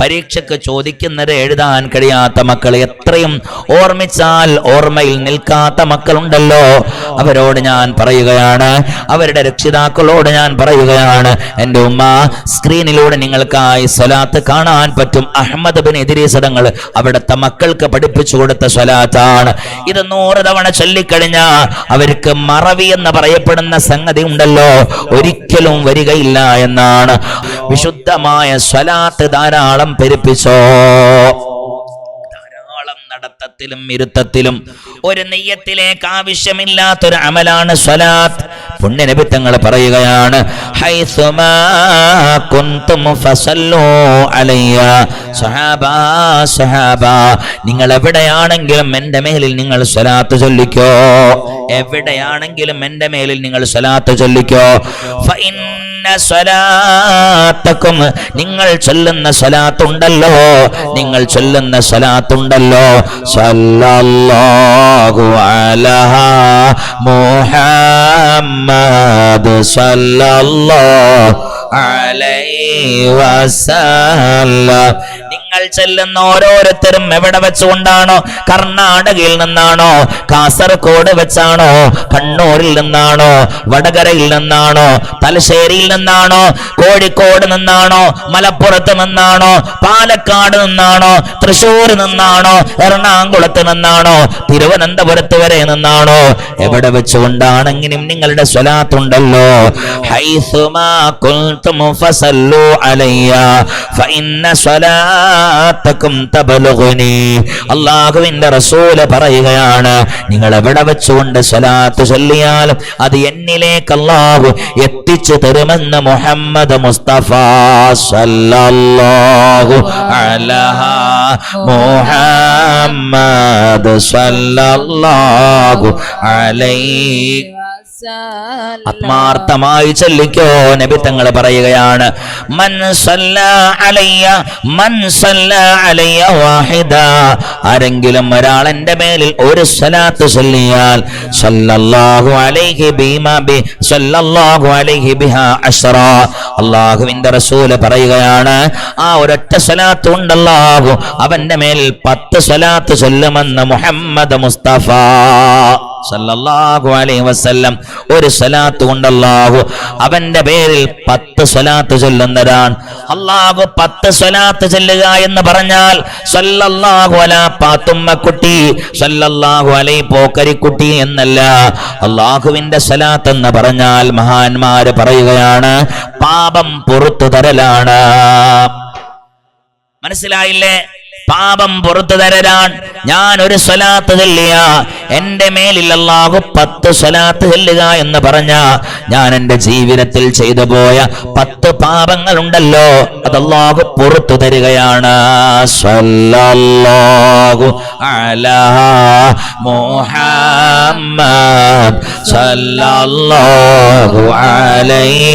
പരീക്ഷയ്ക്ക് ചോദിക്കുന്നത് എഴുതാൻ കഴിയാത്ത മക്കൾ എത്രയും ഓർമ്മിച്ചാൽ ഓർമ്മയിൽ നിൽക്കാത്ത മക്കളുണ്ടല്ലോ. അവരോട് ഞാൻ പറയുകയാണ് അവരുടെ രക്ഷിതാക്കളോട് ഞാൻ പറയുകയാണ് എന്റെ ഉമ്മ സ്ക്രീനിലൂടെ നിങ്ങൾക്കായി സ്വലാത്ത് കാണാൻ പറ്റും. അഹമ്മദ് ബിൻ എതിരീസടങ്ങൾ അവിടുത്തെ മക്കൾക്ക് പഠിപ്പിച്ചു കൊടുത്ത സ്വലാത്താണ്. ഇത് നൂറ് തവണ ചൊല്ലിക്കഴിഞ്ഞ അവർക്ക് മറവി എന്ന് പറയപ്പെടുന്ന സംഗതി ഉണ്ടല്ലോ. ഒരിക്കലും വരികയില്ല എന്നാണ്. വിശുദ്ധമായ സ്വലാത്ത് ധാരാളം പെരുപ്പിച്ചോ? ധാരാളം നടത്തത്തിലും ഇരുത്തത്തിലും ഒരു നെയ്യത്തിലേക്ക് ആവശ്യമില്ലാത്തൊരു അമലാണ് സ്വലാത്ത്. പുണ്യനിമിത്തങ്ങൾ പറയുകയാണ് നിങ്ങൾ എവിടെയാണെങ്കിലും എന്റെ മേലിൽ നിങ്ങൾ സ്വലാത്ത് ചൊല്ലിക്കോ? എവിടെയാണെങ്കിലും എന്റെ മേലിൽ നിങ്ങൾ സ്വലാത്ത് ചൊല്ലിക്കോ? ഫഇന്ന സ്വലാത്തക്കും നിങ്ങൾ ചൊല്ലുന്ന സ്വലാത്തുണ്ടല്ലോ. നിങ്ങൾ ചൊല്ലുന്ന സ്വലാത്തുണ്ടല്ലോ. സല്ലല്ലാഹു അലാ മുഹമ്മദ് സല്ലല്ലാഹു അലൈഹി വസല്ലം. നിങ്ങൾ ചെല്ലുന്ന ഓരോരുത്തരും എവിടെ വെച്ചുകൊണ്ടാണോ കർണാടകയിൽ നിന്നാണോ കാസർഗോഡ് വെച്ചാണോ കണ്ണൂരിൽ നിന്നാണോ വടകരയിൽ നിന്നാണോ തലശ്ശേരിയിൽ നിന്നാണോ കോഴിക്കോട് നിന്നാണോ മലപ്പുറത്ത് നിന്നാണോ പാലക്കാട് നിന്നാണോ തൃശ്ശൂർ നിന്നാണോ എറണാകുളത്ത് നിന്നാണോ തിരുവനന്തപുരത്ത് വരെ നിന്നാണോ എവിടെ വെച്ചുകൊണ്ടാണെങ്കിലും നിങ്ങളുടെ സ്വലാത്തുണ്ടല്ലോ. ഹൈസുമാ കുൽതും ഫസല്ലു അലയ്യ ഫഇന്ന അല്ലാഹുവിന്റെ റസൂൽ പറയുകയാണ് നിങ്ങൾ എവിടെ വെച്ചുകൊണ്ട് സ്വലാത്ത് ചൊല്ലിയാലും അത് എന്നിലേക്ക് അള്ളാഹു എത്തിച്ചു തരുമെന്ന് മുഹമ്മദ് മുസ്തഫ സല്ലല്ലാഹു അലാ മുഹമ്മദ് സല്ലല്ലാഹു അലൈഹി ആത്മാർത്ഥമായി ചൊല്ലിക്കോ നബി തങ്ങൾ പറയുകയാണ് മൻ അലയ്യ മൻ അലയ്യ വാഹിദ. ആരെങ്കിലും ഒരാൾ എന്റെ മേലിൽ ഒരു സ്വലാത്ത് ചൊല്ലിയാൽ സല്ലല്ലാഹു അലൈഹി ബിമാ സല്ലല്ലാഹു അലൈഹി ബിഹാ അശ്റ. അല്ലാഹുവിന്റെ റസൂൽ പറയുകയാണ് ആ ഒരൊറ്റ സ്വലാത്ത് ഉണ്ടല്ലാഹു അവന്റെ മേൽ പത്ത് സ്വലാത്ത് ചൊല്ലുമെന്ന് മുഹമ്മദ് മുസ്തഫ. സല്ലല്ലാഹു അലൈഹി വസല്ലം ഒരു സ്വലാത്ത് കൊണ്ട് അല്ലാഹു അവന്റെ പേരിൽ പത്ത് സ്വലാത്ത് ചൊല്ലുന്നതാണ്. അല്ലാഹു പത്ത് സ്വലാത്ത് ചൊല്ലുക എന്ന് പറഞ്ഞാൽ സല്ലല്ലാഹു അലാ പാത്തുമ്മക്കുട്ടി സല്ലല്ലാഹു അലൈ പോക്കരിക്കുട്ടി എന്നല്ല. അള്ളാഹുവിന്റെ സ്വലാത്ത് എന്ന് പറഞ്ഞാൽ മഹാന്മാര് പറയുകയാണ് പാപം പുറത്തു തരലാണ്. മനസ്സിലായില്ലേ? പാപം പുറത്തു തരരാൻ ഞാൻ ഒരു സ്വലാത്ത് ചെല്ലിയ എന്റെ മേലിൽ അല്ലാഹു പത്ത് സ്വലാത്ത് ചെല്ലുക എന്ന് പറഞ്ഞ ഞാൻ എന്റെ ജീവിതത്തിൽ ചെയ്തു പോയ പത്ത് പാപങ്ങൾ ഉണ്ടല്ലോ അല്ലാഹു പുറത്തു തരികയാണ്. സല്ലല്ലാഹു അലാ മുഹമ്മദ് അലൈഹി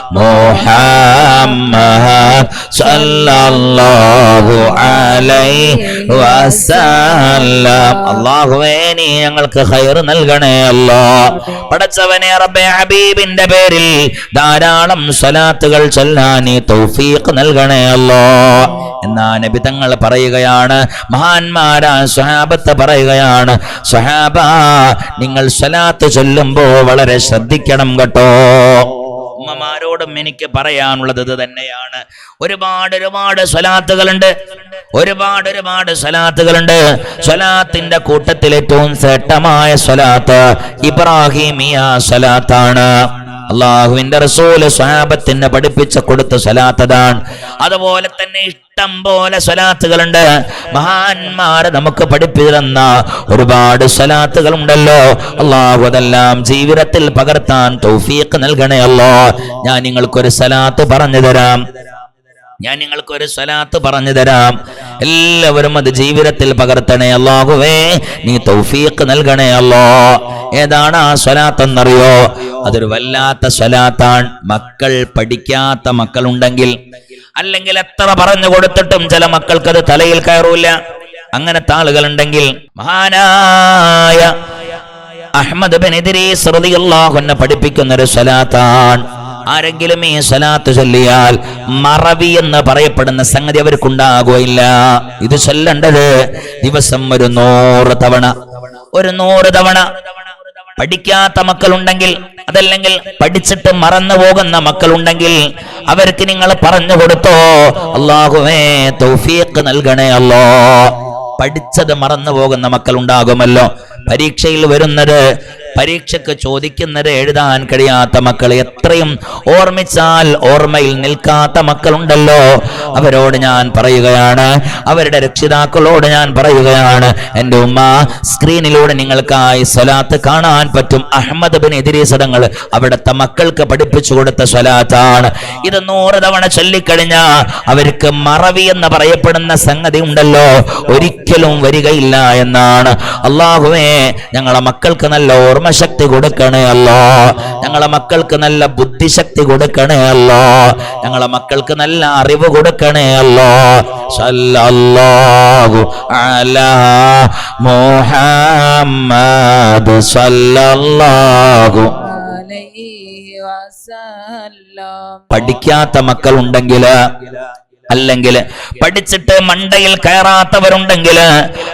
മുഹമ്മദ് സല്ലല്ലാഹു അലൈഹി വസല്ലം അല്ലാഹുവേ നീ ഞങ്ങൾക്ക് ഖൈർ നൽകണേ അല്ലാ. പടച്ചവനെ റബ്ബേ ഹബീബിന്റെ പേരിൽ ധാരാളം സ്വലാത്തുകൾ ചൊല്ലാൻ നീ തൗഫീഖ് നൽകണേ അല്ലാ. എന്നാ നബി തങ്ങൾ പറയുകയാണ് മഹാന്മാരാ സ്വഹാബത്ത് പറയുകയാണ് സ്വഹാബ നിങ്ങൾ സ്വലാത്ത് ചൊല്ലുമ്പോൾ വളരെ ശ്രദ്ധിക്കണം കേട്ടോ. ഉമ്മമാരോടും എനിക്ക് പറയാനുള്ളത് ഇത് തന്നെയാണ്. ഒരുപാട് ഒരുപാട് സ്വലാത്തുകളുണ്ട്. ഒരുപാട് ഒരുപാട് സ്വലാത്തുകളുണ്ട്. സ്വലാത്തിന്റെ കൂട്ടത്തിൽ ഏറ്റവും ശ്രേഷ്ഠമായ സ്വലാത്ത് ഇബ്രാഹിമിയ സ്വലാത്താണ്. അള്ളാഹുവിന്റെ റസൂൽ സ്വഹാബത്തിന് പഠിപ്പിച്ച കൊടുത്ത സ്വലാത്തതാണ്. അതുപോലെ തന്നെ ഇഷ്ടം പോലെ സ്വലാത്തുകളുണ്ട്. മഹാന്മാരെ നമുക്ക് പഠിപ്പിച്ചു തന്ന ഒരുപാട് സ്വലാത്തുകൾ ഉണ്ടല്ലോ അള്ളാഹു അതെല്ലാം ജീവിതത്തിൽ പകർത്താൻ തൗഫീഖ് നൽകണേ അല്ലോ ഞാൻ നിങ്ങൾക്കൊരു സ്വലാത്ത് പറഞ്ഞു തരാം. ഞാൻ നിങ്ങൾക്കൊരു സ്വലാത്ത് പറഞ്ഞു തരാം. എല്ലാവരും അത് ജീവിതത്തിൽ പകർത്തണേ അല്ലാഹുവേ. നീ തൗഫീഖ് നൽകണേ അല്ലോ. ഏതാണ് ആ സ്വലാത്ത് എന്നറിയോ അതൊരു വല്ലാത്ത സ്വലാത്താണ്. മക്കൾ പഠിക്കാത്ത മക്കളുണ്ടെങ്കിൽ അല്ലെങ്കിൽ എത്ര പറഞ്ഞു കൊടുത്തിട്ടും ചില മക്കൾക്ക് അത് തലയിൽ കയറൂല. അങ്ങനത്തെ ആളുകളുണ്ടെങ്കിൽ മഹാനായ അഹമ്മദ് ബിൻ ഇദ്രീസ് റളിയല്ലാഹു അൻഹു പഠിപ്പിക്കുന്ന ഒരു സ്വലാത്താണ്. ആരെങ്കിലും ഈ സ്വലാത്ത് ചൊല്ലിയാൽ മറവി എന്ന് പറയപ്പെടുന്ന സംഗതി അവർക്കുണ്ടാകുകയില്ല. ഇത് ചൊല്ലേണ്ടത് ദിവസം ഒരു നൂറ് തവണ. ഒരു നൂറ് തവണ. പഠിക്കാത്ത മക്കളുണ്ടെങ്കിൽ അതല്ലെങ്കിൽ പഠിച്ചിട്ട് മറന്നു പോകുന്ന മക്കളുണ്ടെങ്കിൽ അവർക്ക് നിങ്ങൾ പറഞ്ഞു കൊടുത്തോ അള്ളാഹുവേ തൗഫീഖ് നൽകണേ അല്ലോ. പഠിച്ചത് മറന്നു പോകുന്ന മക്കൾ ഉണ്ടാകുമല്ലോ പരീക്ഷയിൽ വരുന്നത് പരീക്ഷയ്ക്ക് ചോദിക്കുന്നത് എഴുതാൻ കഴിയാത്ത മക്കൾ എത്രയും ഓർമ്മിച്ചാൽ ഓർമ്മയിൽ നിൽക്കാത്ത മക്കളുണ്ടല്ലോ. അവരോട് ഞാൻ പറയുകയാണ് അവരുടെ രക്ഷിതാക്കളോട് ഞാൻ പറയുകയാണ് എന്റെ ഉമ്മ സ്ക്രീനിലൂടെ നിങ്ങൾക്കായി സ്വലാത്ത് കാണാൻ പറ്റും. അഹമ്മദ് ബിൻ എതിരീസടങ്ങൾ അവിടുത്തെ മക്കൾക്ക് പഠിപ്പിച്ചു കൊടുത്ത സ്വലാത്താണ്. ഇത് നൂറ് തവണ ചൊല്ലിക്കഴിഞ്ഞ അവർക്ക് മറവി എന്ന് പറയപ്പെടുന്ന സംഗതി ഉണ്ടല്ലോ. ഒരിക്കലും വരികയില്ല എന്നാണ്. അള്ളാഹുവേ ഞങ്ങളെ മക്കൾക്ക് നല്ല ഓർമ്മശക്തി കൊടുക്കണേ അല്ലോ. ഞങ്ങളെ മക്കൾക്ക് നല്ല ബുദ്ധിശക്തി കൊടുക്കണേ അല്ലോ. ഞങ്ങളെ മക്കൾക്ക് നല്ല അറിവ് കൊടുക്കണേ അല്ലോ. സല്ലല്ലാഹു അലാ മുഹമ്മദ് സല്ലല്ലാഹു. അലൈഹി വസല്ലം. പഠിക്കാത്ത മക്കൾ ഉണ്ടെങ്കിൽ അല്ലെങ്കിൽ പഠിച്ചിട്ട് മണ്ടയിൽ കയറാത്തവരുണ്ടെങ്കിൽ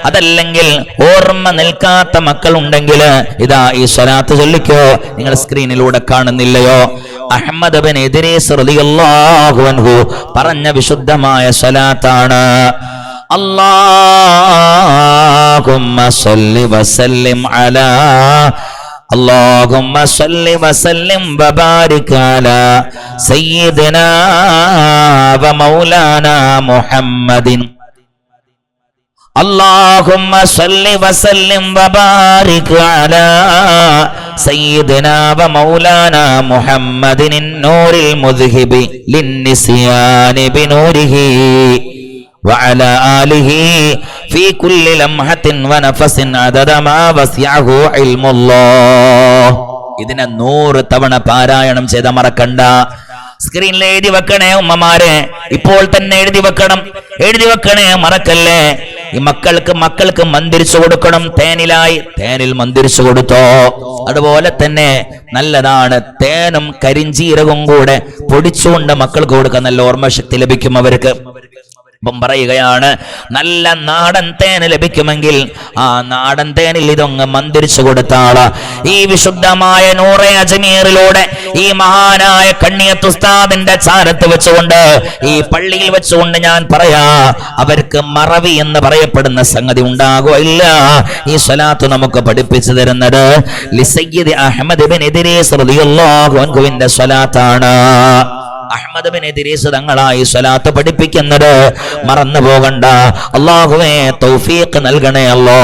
അതല്ലെങ്കിൽ ഓർമ്മ നിൽക്കാത്ത മക്കളുണ്ടെങ്കിൽ ഇതാ ഈ സ്വലാത്ത് ചൊല്ലിക്കോ. നിങ്ങൾ സ്ക്രീനിലൂടെ കാണുന്നില്ലയോ? അഹമ്മദ് ബിൻ ഇദ്രീസ് റളിയല്ലാഹു പറഞ്ഞ വിശുദ്ധമായ സ്വലാത്താണ്. അല്ലാഹുമ്മ സല്ലി വസല്ലിം അലാ اللهم صل وسلم وبارك على سيدنا ومولانا محمد اللهم صل وسلم وبارك على سيدنا ومولانا محمد النور المذهب للنسيان بنوره وعلى آله في كل لمحة ونفس عدد ما وسعه علم الله ഇതിനെ നൂറ് തവണ പാരായണം ചെയ്ത മറക്കണ്ട സ്ക്രീനിൽ എഴുതി വെക്കണേ ഉമ്മമാരെ ഇപ്പോൾ തന്നെ എഴുതി വെക്കണം എഴുതി വെക്കണേ മറക്കല്ലേ ഈ മക്കൾക്ക് മക്കൾക്ക് മന്ദിരിച്ചു കൊടുക്കണം തേനിലായി തേനിൽ മന്ദിരിച്ചു കൊടുത്തോ അതുപോലെ തന്നെ നല്ലതാണ് തേനും കരിഞ്ചീരകവും കൂടെ പൊടിച്ചുകൊണ്ട് മക്കൾക്ക് കൊടുക്കാൻ നല്ല ഓർമ്മശക്തി ലഭിക്കും അവർക്ക് ഇപ്പം പറയുകയാണ് നല്ല നാടൻ തേൻ ലഭിക്കുമെങ്കിൽ ആ നാടൻ തേനിൽ ഇതൊന്ന് മന്ദിരിച്ചു കൊടുത്താൾ ഈ വിശുദ്ധമായ നൂറെ അജമീറിലൂടെ ഈ മഹാനായ കണ്ണിയത്തുസ്താദിന്റെ ചാരത്ത് വെച്ചുകൊണ്ട് ഈ പള്ളിയിൽ വെച്ചുകൊണ്ട് ഞാൻ പറയാ അവർക്ക് മറവി എന്ന് പറയപ്പെടുന്ന സംഗതി ഉണ്ടാകുകയില്ല ഈ സ്വലാത്ത് നമുക്ക് പഠിപ്പിച്ചു തരുന്നത് ലിസയ്യദ് അഹമ്മദ് ബിൻ എതിരെ സ്വലാത്താണ്. അഹമ്മദ് ബിൻ ഇദ്രീസ് തങ്ങളായി സ്വലാത്ത് പഠിപ്പിക്കുന്നത് മറന്നു പോകണ്ട അള്ളാഹുവേ തൗഫീഖ് നൽകണേ അല്ലോ.